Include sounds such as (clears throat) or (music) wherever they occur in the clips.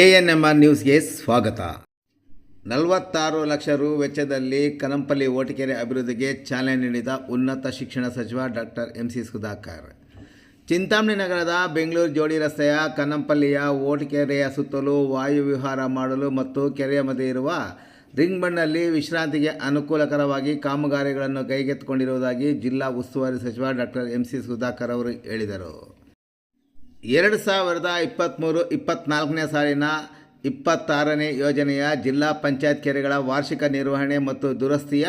A N M R ನ್ಯೂಸ್ಗೆ ಸ್ವಾಗತ. ನಲವತ್ತಾರು ಲಕ್ಷ ರು ವೆಚ್ಚದಲ್ಲಿ ಕನಂಪಲ್ಲಿ ಓಟಕೆರೆ ಅಭಿವೃದ್ಧಿಗೆ ಚಾಲನೆ ನೀಡಿದ ಉನ್ನತ ಶಿಕ್ಷಣ ಸಚಿವ doctor M C Sudhakar. Chintamani ನಗರದ ಬೆಂಗಳೂರು ಜೋಡಿ ರಸ್ತೆಯ ಕನಂಪಲ್ಲಿಯ ಓಟಕೆರೆಯ ಸುತ್ತಲೂ ವಾಯು ವಿಹಾರ ಮಾಡಲು ಮತ್ತು ಕೆರೆಯ ಮಧ್ಯೆ ಇರುವ ರಿಂಗ್ ಬಣ್ಣಲ್ಲಿ ವಿಶ್ರಾಂತಿಗೆ ಅನುಕೂಲಕರವಾಗಿ ಕಾಮಗಾರಿಗಳನ್ನು ಕೈಗೆತ್ತಿಕೊಂಡಿರುವುದಾಗಿ ಜಿಲ್ಲಾ ಉಸ್ತುವಾರಿ ಸಚಿವ ಡಾಕ್ಟರ್ ಎಂ ಸಿ ಸುಧಾಕರ್ ಅವರು ಹೇಳಿದರು. ಎರಡು ಸಾವಿರದ ಇಪ್ಪತ್ತ್ಮೂರು ಇಪ್ಪತ್ತ್ನಾಲ್ಕನೇ ಸಾಲಿನ ಇಪ್ಪತ್ತಾರನೇ ಯೋಜನೆಯ ಜಿಲ್ಲಾ ಪಂಚಾಯತ್ ಕೆರೆಗಳ ವಾರ್ಷಿಕ ನಿರ್ವಹಣೆ ಮತ್ತು ದುರಸ್ತಿಯ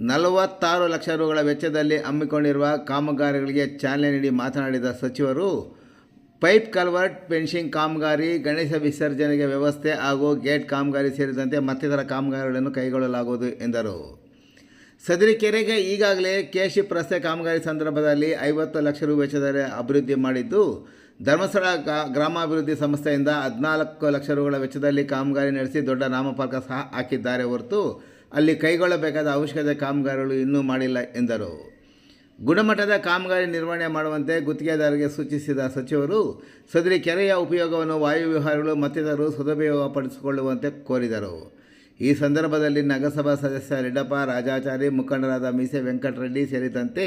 ನಲವತ್ತಾರು ಲಕ್ಷ ರುಗಳ ವೆಚ್ಚದಲ್ಲಿ ಹಮ್ಮಿಕೊಂಡಿರುವ ಕಾಮಗಾರಿಗಳಿಗೆ ಚಾಲನೆ ನೀಡಿ ಮಾತನಾಡಿದ ಸಚಿವರು, ಪೈಪ್ ಕಲ್ವರ್ಟ್ ಫೆನ್ಷಿಂಗ್ ಕಾಮಗಾರಿ, ಗಣೇಶ ವಿಸರ್ಜನೆಗೆ ವ್ಯವಸ್ಥೆ ಹಾಗೂ ಗೇಟ್ ಕಾಮಗಾರಿ ಸೇರಿದಂತೆ ಮತ್ತಿತರ ಕಾಮಗಾರಿಗಳನ್ನು ಕೈಗೊಳ್ಳಲಾಗುವುದು ಎಂದರು. ಸದರಿ ಕೆರೆಗೆ ಈಗಾಗಲೇ ಕೆಶಿಪ್ ರಸ್ತೆ ಕಾಮಗಾರಿ ಸಂದರ್ಭದಲ್ಲಿ ಐವತ್ತು ಲಕ್ಷ ರು ವೆಚ್ಚದಲ್ಲಿ ಅಭಿವೃದ್ಧಿ ಮಾಡಿದ್ದು ಧರ್ಮಸ್ಥಳ ಗ್ರಾಮಾಭಿವೃದ್ಧಿ ಸಂಸ್ಥೆಯಿಂದ ಹದಿನಾಲ್ಕು ಲಕ್ಷ ರುಗಳ ವೆಚ್ಚದಲ್ಲಿ ಕಾಮಗಾರಿ ನಡೆಸಿ ದೊಡ್ಡ ನಾಮಫಲಕ ಸಹ ಹಾಕಿದ್ದಾರೆ ಹೊರತು ಅಲ್ಲಿ ಕೈಗೊಳ್ಳಬೇಕಾದ ಅವಶ್ಯಕತೆ ಕಾಮಗಾರಿಗಳು ಇನ್ನೂ ಮಾಡಿಲ್ಲ ಎಂದರು. ಗುಣಮಟ್ಟದ ಕಾಮಗಾರಿ ನಿರ್ವಹಣೆ ಮಾಡುವಂತೆ ಗುತ್ತಿಗೆದಾರರಿಗೆ ಸೂಚಿಸಿದ ಸಚಿವರು, ಸದರಿ ಕೆರೆಯ ಉಪಯೋಗವನ್ನು ವಾಯುವಿಹಾರಗಳು ಮತ್ತಿತರರು ಸದುಪಯೋಗಪಡಿಸಿಕೊಳ್ಳುವಂತೆ ಕೋರಿದರು. ಈ ಸಂದರ್ಭದಲ್ಲಿ ನಗರಸಭಾ ಸದಸ್ಯ ರೆಡ್ಡಪ್ಪ, ರಾಜಾಚಾರಿ, ಮುಖಂಡರಾದ ಮೀಸೆ ವೆಂಕಟರೆಡ್ಡಿ ಸೇರಿದಂತೆ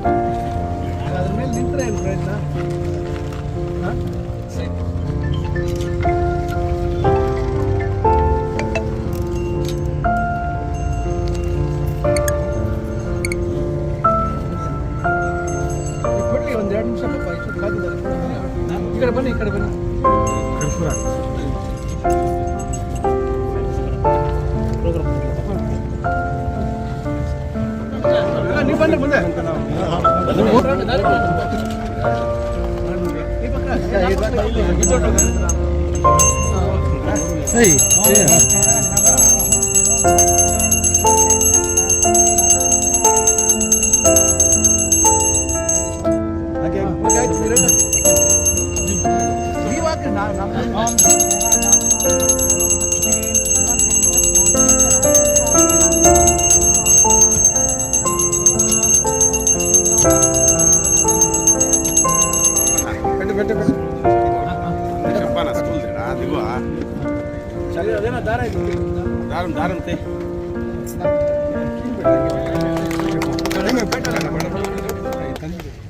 ಅದ್ರ ಮೇಲೆ ನಿಂತರೆ ಏನು ಪ್ರಯತ್ನ ಹಾಂ ಕೊಡಲಿ ಒಂದು ಎರಡು ನಿಮಿಷ ಪಾಪ ಇಷ್ಟು ಕಾದಿದ್ದಾರೆ ಈ ಕಡೆ ಬನ್ನಿ ಈ ಕಡೆ ಬನ್ನಿ ಕರ್ಪೂರ ಅಲ್ಲ, ನೀವು ಬನ್ನಿ ಮುಂದೆ ಅದಿಲ್ವಾ ದಾರ ದಾರಂತೆ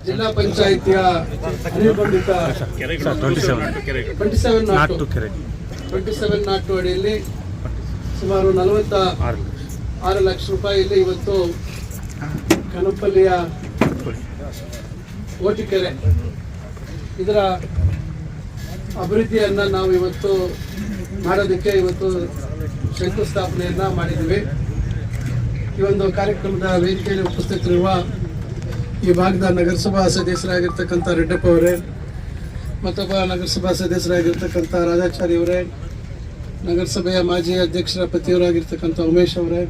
ಜಿಲ್ಲಾ ಪಂಚಾಯಿತಿಯ ಅನಿರ್ಬಂಧಿತ ಟ್ವೆಂಟಿ ಸೆವೆನ್ ನಾಟು. ಟ್ವೆಂಟಿ ಸೆವೆನ್ ನಾಟು ಅಡಿಯಲ್ಲಿ ಸುಮಾರು ನಲವತ್ತ ಆರು ಲಕ್ಷ ರೂಪಾಯಿಯಲ್ಲಿ ಇವತ್ತು ಕನಪಲ್ಲಿಯ ಓಟಿಕೆರೆ ಇದರ ಅಭಿವೃದ್ಧಿಯನ್ನು ನಾವು ಇವತ್ತು ಮಾಡೋದಕ್ಕೆ ಇವತ್ತು ಶಂಕುಸ್ಥಾಪನೆಯನ್ನ ಮಾಡಿದ್ದೀವಿ. ಈ ಒಂದು ಕಾರ್ಯಕ್ರಮದ ವೇದಿಕೆಯಲ್ಲಿ ಉಪಸ್ಥಿತರಿರುವ ಈ ಭಾಗದ ನಗರಸಭಾ ಸದಸ್ಯರಾಗಿರ್ತಕ್ಕಂಥ ರೆಡ್ಡಪ್ಪ ಅವರೇ, ಮತ್ತೊಬ್ಬ ನಗರಸಭಾ ಸದಸ್ಯರಾಗಿರ್ತಕ್ಕಂಥ ರಾಜಾಚಾರಿ ಅವರೇ, ನಗರಸಭೆಯ ಮಾಜಿ ಅಧ್ಯಕ್ಷರ ಪತಿಯವರಾಗಿರ್ತಕ್ಕಂಥ ಉಮೇಶ್ ಅವರೇ,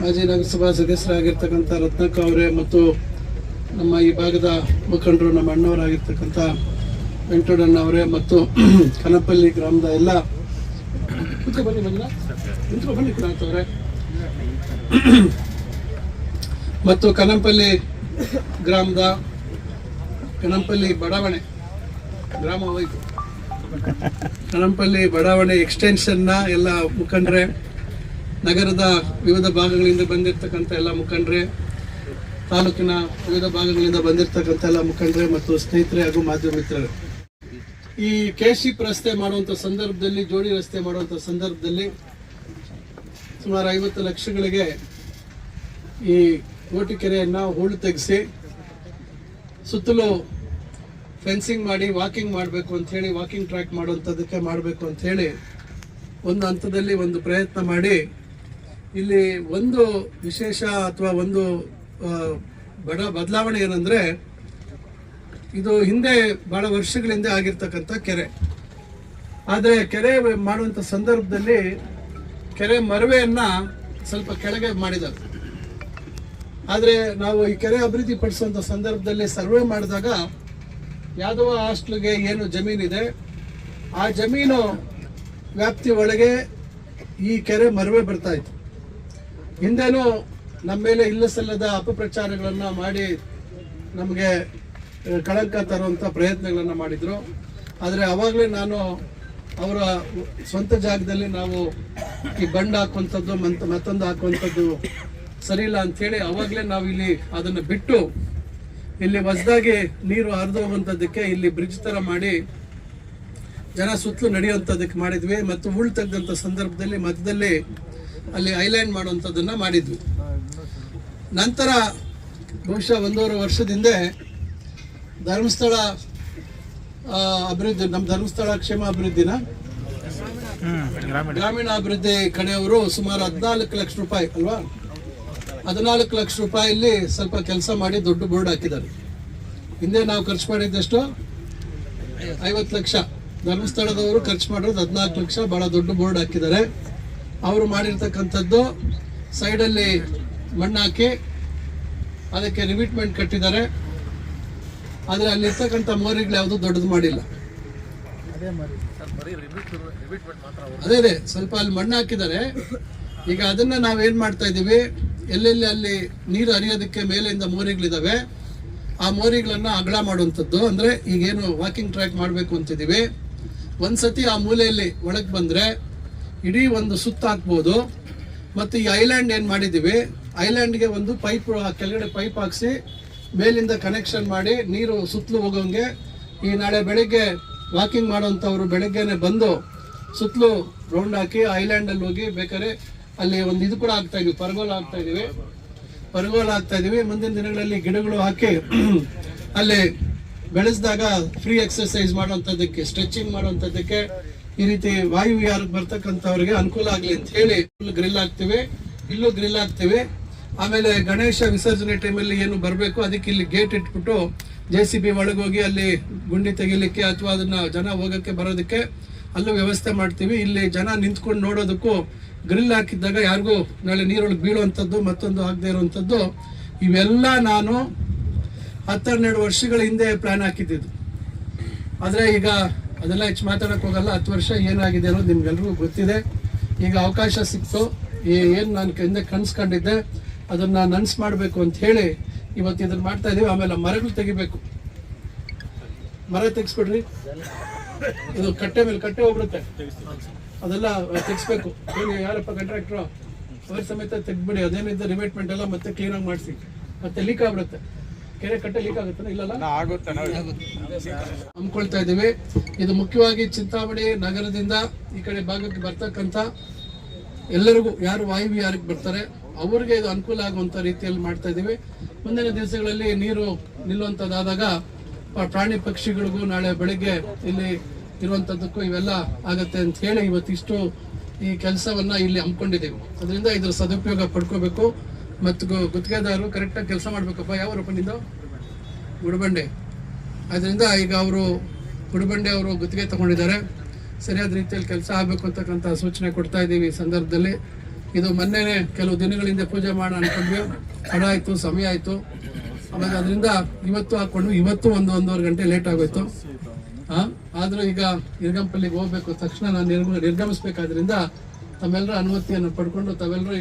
ಮಾಜಿ ನಗರಸಭಾ ಸದಸ್ಯರಾಗಿರ್ತಕ್ಕಂಥ ರತ್ನಕ್ಕ ಅವರೇ, ಮತ್ತು ನಮ್ಮ ಈ ಭಾಗದ ಮುಖಂಡರು ನಮ್ಮ ಅಣ್ಣವರಾಗಿರ್ತಕ್ಕಂಥ ವೆಂಕಟಣ್ಣ ಅವರೇ ಮತ್ತು (clears throat) ಕನಪಲ್ಲಿ ಗ್ರಾಮದ ಎಲ್ಲ (clears throat) (clears throat) ಮತ್ತು ಕನಂಪಲ್ಲಿ ಗ್ರಾಮದ, ಕನಂಪಲ್ಲಿ ಬಡಾವಣೆ, ಗ್ರಾಮ ಹೋಯ್ತು ಕನಂಪಲ್ಲಿ ಬಡಾವಣೆ ಎಕ್ಸ್ಟೆನ್ಷನ್ನ ಎಲ್ಲ ಮುಖಂಡ್ರೆ, ನಗರದ ವಿವಿಧ ಭಾಗಗಳಿಂದ ಬಂದಿರತಕ್ಕಂಥ ಎಲ್ಲ ಮುಖಂಡ್ರೆ, ತಾಲೂಕಿನ ವಿವಿಧ ಭಾಗಗಳಿಂದ ಬಂದಿರತಕ್ಕಂಥ ಎಲ್ಲ ಮುಖಂಡ್ರೆ ಮತ್ತು ಸ್ನೇಹಿತರೆ ಹಾಗೂ ಮಾಧ್ಯಮ ಮಿತ್ರರು. ಈ ಕೆಶಿಪ್ ರಸ್ತೆ ಮಾಡುವಂಥ ಸಂದರ್ಭದಲ್ಲಿ, ಜೋಡಿ ರಸ್ತೆ ಮಾಡುವಂಥ ಸಂದರ್ಭದಲ್ಲಿ ಸುಮಾರು ಐವತ್ತು ಲಕ್ಷಗಳಿಗೆ ಈ ಓಟಿಕೆರೆಯನ್ನು ಹೂಳು ತೆಗೆಸಿ ಸುತ್ತಲೂ ಫೆನ್ಸಿಂಗ್ ಮಾಡಿ, ವಾಕಿಂಗ್ ಮಾಡಬೇಕು ಅಂತ ಹೇಳಿ, ವಾಕಿಂಗ್ ಟ್ರ್ಯಾಕ್ ಮಾಡುವಂಥದ್ದಕ್ಕೆ ಮಾಡಬೇಕು ಅಂತ ಹೇಳಿ ಒಂದು ಹಂತದಲ್ಲಿ ಒಂದು ಪ್ರಯತ್ನ ಮಾಡಿ ಇಲ್ಲಿ ಒಂದು ವಿಶೇಷ ಅಥವಾ ಒಂದು ಬಡ ಬದಲಾವಣೆ ಏನಂದ್ರೆ ಇದು ಹಿಂದೆ ಬಹಳ ವರ್ಷಗಳ ಹಿಂದೆ ಆಗಿರ್ತಕ್ಕಂಥ ಕೆರೆ. ಆದರೆ ಕೆರೆ ಮಾಡುವಂಥ ಸಂದರ್ಭದಲ್ಲಿ ಕೆರೆ ಮರವೆಯನ್ನು ಸ್ವಲ್ಪ ಕೆಳಗೆ ಮಾಡಿದ್ದಾರೆ. ಆದರೆ ನಾವು ಈ ಕೆರೆ ಅಭಿವೃದ್ಧಿ ಪಡಿಸುವಂಥ ಸಂದರ್ಭದಲ್ಲಿ ಸರ್ವೆ ಮಾಡಿದಾಗ ಯಾದವ ಹಾಸ್ಟ್ಲಿಗೆ ಏನು ಜಮೀನಿದೆ ಆ ಜಮೀನು ವ್ಯಾಪ್ತಿ ಒಳಗೆ ಈ ಕೆರೆ ಮರವೆ ಬರ್ತಾ ಇತ್ತು. ಹಿಂದೆನೂ ನಮ್ಮ ಮೇಲೆ ಇಲ್ಲ ಸಲ್ಲದ ಅಪಪ್ರಚಾರಗಳನ್ನು ಮಾಡಿ ನಮಗೆ ಕಳಂಕ ತರುವಂಥ ಪ್ರಯತ್ನಗಳನ್ನು ಮಾಡಿದರು. ಆದರೆ ಅವಾಗಲೇ ನಾನು ಅವರ ಸ್ವಂತ ಜಾಗದಲ್ಲಿ ನಾವು ಈ ಬಂಡ್ ಹಾಕುವಂಥದ್ದು, ಮಂತ್, ಮತ್ತೊಂದು ಹಾಕುವಂಥದ್ದು ಸರಿ ಇಲ್ಲ ಅಂಥೇಳಿ ಅವಾಗಲೇ ನಾವು ಇಲ್ಲಿ ಅದನ್ನು ಬಿಟ್ಟು ಇಲ್ಲಿ ಹೊಸದಾಗಿ ನೀರು ಹರಿದು ಹೋಗುವಂಥದ್ದಕ್ಕೆ ಇಲ್ಲಿ ಬ್ರಿಡ್ಜ್ ಥರ ಮಾಡಿ ಜನ ಸುತ್ತಲೂ ನಡೆಯುವಂಥದ್ದಕ್ಕೆ ಮಾಡಿದ್ವಿ. ಮತ್ತು ಉಳ್ ತೆಗೆದಂಥ ಸಂದರ್ಭದಲ್ಲಿ ಮಧ್ಯದಲ್ಲಿ ಅಲ್ಲಿ ಐಲ್ಯಾಂಡ್ ಮಾಡುವಂಥದ್ದನ್ನು ಮಾಡಿದ್ವಿ. ನಂತರ ಬಹುಶಃ ಒಂದೂವರೆ ವರ್ಷದಿಂದ ಧರ್ಮಸ್ಥಳ ಅಭಿವೃದ್ಧಿ ನಮ್ಮ ಧರ್ಮಸ್ಥಳ ಕ್ಷೇಮ ಅಭಿವೃದ್ಧಿನ ಗ್ರಾಮೀಣ ಕಡೆಯವರು ಸುಮಾರು ಹದಿನಾಲ್ಕು ಲಕ್ಷ ರೂಪಾಯಿ ಅಲ್ವಾ? ಹದಿನಾಲ್ಕು ಲಕ್ಷ ರೂಪಾಯಲ್ಲಿ ಸ್ವಲ್ಪ ಕೆಲಸ ಮಾಡಿ ದೊಡ್ಡ ಬೋರ್ಡ್ ಹಾಕಿದ್ದಾರೆ. ಹಿಂದೆ ನಾವು ಖರ್ಚು ಮಾಡಿದ್ದಷ್ಟು? ಐವತ್ತು ಲಕ್ಷ. ಧರ್ಮಸ್ಥಳದವರು ಖರ್ಚು ಮಾಡಿರೋದು ಹದಿನಾಲ್ಕು ಲಕ್ಷ, ಬಹಳ ದೊಡ್ಡ ಬೋರ್ಡ್ ಹಾಕಿದ್ದಾರೆ. ಅವರು ಮಾಡಿರ್ತಕ್ಕಂಥದ್ದು ಸೈಡಲ್ಲಿ ಮಣ್ಣು ಹಾಕಿ ಅದಕ್ಕೆ ರಿಮಿಟ್ಮೆಂಟ್ ಕಟ್ಟಿದ್ದಾರೆ. ಆದರೆ ಅಲ್ಲಿರ್ತಕ್ಕಂಥ ಮೋರಿಗಳು ಯಾವುದು ದೊಡ್ಡದು ಮಾಡಿಲ್ಲ. ಅದೇ ಅದೇ ಸ್ವಲ್ಪ ಅಲ್ಲಿ ಮಣ್ಣು ಹಾಕಿದ್ದಾರೆ. ಈಗ ಅದನ್ನ ನಾವೇನ್ ಮಾಡ್ತಾ ಇದೀವಿ ಎಲ್ಲೆಲ್ಲಿ ಅಲ್ಲಿ ನೀರು ಹರಿಯೋದಕ್ಕೆ ಮೇಲಿಂದ ಮೋರಿಗಳಿದಾವೆ ಆ ಮೋರಿಗಳನ್ನ ಅಗಲ ಮಾಡುವಂಥದ್ದು. ಅಂದ್ರೆ ಈಗೇನು ವಾಕಿಂಗ್ ಟ್ರ್ಯಾಕ್ ಮಾಡಬೇಕು ಅಂತಿದ್ದೀವಿ. ಒಂದ್ಸತಿ ಆ ಮೂಲೆಯಲ್ಲಿ ಒಳಗೆ ಬಂದ್ರೆ ಇಡೀ ಒಂದು ಸುತ್ತ ಹಾಕ್ಬೋದು. ಮತ್ತು ಈ ಐಲ್ಯಾಂಡ್ ಏನು ಮಾಡಿದ್ದೀವಿ ಐಲ್ಯಾಂಡ್ಗೆ ಒಂದು ಪೈಪ್ ಕೆಳಗಡೆ ಪೈಪ್ ಹಾಕ್ಸಿ ಮೇಲಿಂದ ಕನೆಕ್ಷನ್ ಮಾಡಿ ನೀರು ಸುತ್ತಲೂ ಹೋಗೋಂಗೆ ಈ ನಾಳೆ ಬೆಳಿಗ್ಗೆ ವಾಕಿಂಗ್ ಮಾಡೋಂಥವ್ರು ಬೆಳಗ್ಗೆನೆ ಬಂದು ಸುತ್ತಲೂ ರೌಂಡ್ ಹಾಕಿ ಐಲ್ಯಾಂಡಲ್ಲಿ ಹೋಗಿ ಬೇಕಾದ್ರೆ ಅಲ್ಲಿ ಒಂದು ಇದು ಕೂಡ ಆಗ್ತಾ ಇದೀವಿ, ಪರಗೋಲ ಆಗ್ತಾ ಇದೀವಿ. ಪರಗೋಲ ಆಗ್ತಾ ಇದೀವಿ. ಮುಂದಿನ ದಿನಗಳಲ್ಲಿ ಗಿಡಗಳು ಹಾಕಿ (clears throat) ಅಲ್ಲಿ ಬೆಳೆಸಿದಾಗ ಫ್ರೀ ಎಕ್ಸರ್ಸೈಸ್ ಮಾಡುವಂಥದ್ದಕ್ಕೆ ಸ್ಟ್ರೆಚಿಂಗ್ ಮಾಡುವಂಥದ್ದಕ್ಕೆ ಈ ರೀತಿ ವಾಯು ಯಾರು ಬರ್ತಕ್ಕಂಥವ್ರಿಗೆ ಅನುಕೂಲ ಆಗಲಿ ಅಂತ ಹೇಳಿ ಗ್ರಿಲ್ ಆಗ್ತೀವಿ ಇಲ್ಲೂ ಗ್ರಿಲ್ ಹಾಕ್ತಿವಿ. ಆಮೇಲೆ ಗಣೇಶ ವಿಸರ್ಜನೆ ಟೈಮಲ್ಲಿ ಏನು ಬರಬೇಕು, ಅದಕ್ಕೆ ಇಲ್ಲಿ ಗೇಟ್ ಇಟ್ಬಿಟ್ಟು ಜೆ ಸಿ ಬಿ ಒಳಗೋಗಿ ಅಲ್ಲಿ ಗುಂಡಿ ತೆಗಿಲಿಕ್ಕೆ ಅಥವಾ ಅದನ್ನು ಜನ ಹೋಗೋಕ್ಕೆ ಬರೋದಕ್ಕೆ ಅಲ್ಲೂ ವ್ಯವಸ್ಥೆ ಮಾಡ್ತೀವಿ. ಇಲ್ಲಿ ಜನ ನಿಂತ್ಕೊಂಡು ನೋಡೋದಕ್ಕೂ ಗ್ರಿಲ್ ಹಾಕಿದ್ದಾಗ ಯಾರಿಗೂ ನಾಳೆ ನೀರೊಳಗೆ ಬೀಳುವಂಥದ್ದು, ಮತ್ತೊಂದು ಆಗದೆ ಇರುವಂಥದ್ದು, ಇವೆಲ್ಲ ನಾನು ಹತ್ತೆರಡು ವರ್ಷಗಳ ಹಿಂದೆ ಪ್ಲ್ಯಾನ್ ಹಾಕಿದ್ದಿದ್ದು. ಆದರೆ ಈಗ ಅದೆಲ್ಲ ಹೆಚ್ಚು ಮಾತಾಡೋಕೆ ಹೋಗಲ್ಲ, ಹತ್ತು ವರ್ಷ ಏನಾಗಿದೆ ಅನ್ನೋದು ನಿಮ್ಗೆಲ್ರಿಗೂ ಗೊತ್ತಿದೆ. ಈಗ ಅವಕಾಶ ಸಿಕ್ತು. ಏನು ನಾನು ಹಿಂದೆ ಕನ್ಸ್ಕೊಂಡಿದ್ದೆ ಅದನ್ನ ನನ್ಸ್ ಮಾಡಬೇಕು ಅಂತ ಹೇಳಿ ಇವತ್ತು ಇದನ್ನ ಮಾಡ್ತಾ ಇದೀವಿ. ಆಮೇಲೆ ಮರಗಳು ತೆಗಿಬೇಕು. ಮರ ತೆಗಿಸ್ಬಿಡ್ರಿ. ಇದು ಕಟ್ಟೆ ಮೇಲೆ ಕಟ್ಟೆ ಹೋಗ್ಬಿಡುತ್ತೆ. ಅದೆಲ್ಲ ತೆಗಿಸ್ಬೇಕು. ಏನು ಯಾರಪ್ಪ ಕಾಂಟ್ರಾಕ್ಟ್ರು ಅವ್ರ ಸಮೇತ ತೆಗ್ಬಿಡಿ ಅದೇನಿದ್ದ ರಿಮೇಟ್ಮೆಂಟ್ ಎಲ್ಲ ಮತ್ತೆ ಕ್ಲೀನಾಗಿ ಮಾಡಿಸಿ. ಮತ್ತೆ ಲೀಕ್ ಆಗ್ಬಿಡುತ್ತೆ. ಕೆರೆ ಕಟ್ಟೆ ಲೀಕ್ ಆಗುತ್ತೆ ಇಲ್ಲಲ್ಲ ಹಮ್ಮಿಕೊಳ್ತಾ ಇದ್ದೀವಿ. ಇದು ಮುಖ್ಯವಾಗಿ ಚಿಂತಾಮಣಿ ನಗರದಿಂದ ಈ ಕಡೆ ಭಾಗಕ್ಕೆ ಬರ್ತಕ್ಕಂಥ ಎಲ್ಲರಿಗೂ ಯಾರು ವಾಯುವಿ ಯಾರಿಗೆ ಬರ್ತಾರೆ ಅವ್ರಿಗೆ ಇದು ಅನುಕೂಲ ಆಗುವಂಥ ರೀತಿಯಲ್ಲಿ ಮಾಡ್ತಾ ಇದ್ದೀವಿ. ಮುಂದಿನ ದಿವಸಗಳಲ್ಲಿ ನೀರು ನಿಲ್ಲುವಂಥದ್ದಾದಾಗ ಪ್ರಾಣಿ ಪಕ್ಷಿಗಳಿಗೂ ನಾಳೆ ಬೆಳಿಗ್ಗೆ ಇಲ್ಲಿ ಇರುವಂಥದ್ದಕ್ಕೂ ಇವೆಲ್ಲ ಆಗತ್ತೆ ಅಂತ ಹೇಳಿ ಇವತ್ತಿಷ್ಟು ಈ ಕೆಲಸವನ್ನ ಇಲ್ಲಿ ಹಮ್ಮಿಕೊಂಡಿದ್ದೀವಿ. ಅದರಿಂದ ಇದ್ರ ಸದುಪಯೋಗ ಪಡ್ಕೋಬೇಕು. ಮತ್ತು ಗುತ್ತಿಗೆದಾರರು ಕರೆಕ್ಟಾಗಿ ಕೆಲಸ ಮಾಡ್ಬೇಕಪ್ಪ. ಯಾವ ನಿಂದು? ಗುಡಬಂಡೆ ಅದರಿಂದ ಈಗ ಅವರು ಗುಡಬಂಡೆ ಅವರು ಗುತ್ತಿಗೆ ತಗೊಂಡಿದ್ದಾರೆ. ಸರಿಯಾದ ರೀತಿಯಲ್ಲಿ ಕೆಲಸ ಆಗಬೇಕು ಅಂತಕ್ಕಂಥ ಸೂಚನೆ ಕೊಡ್ತಾ ಇದ್ದೀವಿ ಈ ಸಂದರ್ಭದಲ್ಲಿ. ಇದು ಮೊನ್ನೆ ಕೆಲವು ದಿನಗಳಿಂದ ಪೂಜೆ ಮಾಡೋಣ ಅನ್ಕೊಂಡ್ವಿ. ಹಣ ಆಯಿತು, ಸಮಯ ಆಯಿತು. ಆಮೇಲೆ ಅದರಿಂದ ಇವತ್ತು ಹಾಕೊಂಡು ಇವತ್ತು ಒಂದು ಒಂದೂವರೆ ಗಂಟೆ ಲೇಟ್ ಆಗೋಯ್ತು. ಹಾಂ ಆದರೂ ಈಗ ನಿರ್ಗಂಪಲ್ಲಿಗೆ ಹೋಗ್ಬೇಕು. ತಕ್ಷಣ ನಾನು ನಿರ್ಗ ನಿರ್ಗಮಿಸ್ಬೇಕಾದ್ರಿಂದ ತಮ್ಮೆಲ್ಲರ ಅನುಮತಿಯನ್ನು ಪಡ್ಕೊಂಡು ತಾವೆಲ್ಲರೂ